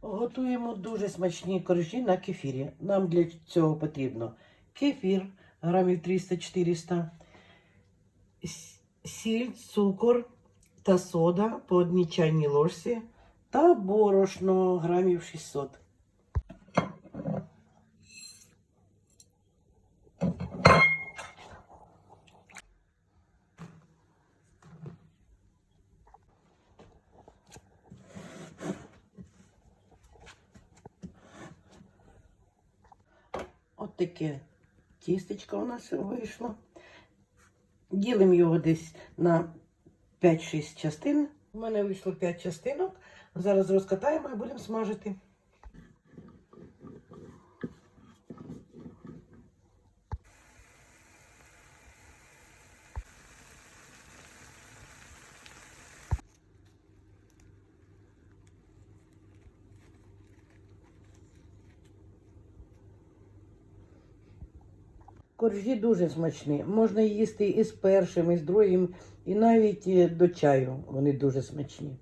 Готуємо дуже смачні коржі на кефірі. Нам для цього потрібно кефір грамів 300-400, сіль, цукор та сода по одній чайній ложці та борошно грамів 600. Таке тістечко у нас вийшло. Ділимо його десь на 5-6 частин. У мене вийшло 5 частинок. Зараз розкатаємо і будемо смажити. Коржі дуже смачні. Можна їсти і з першим, і з другим, і навіть е, до чаю. Вони дуже смачні.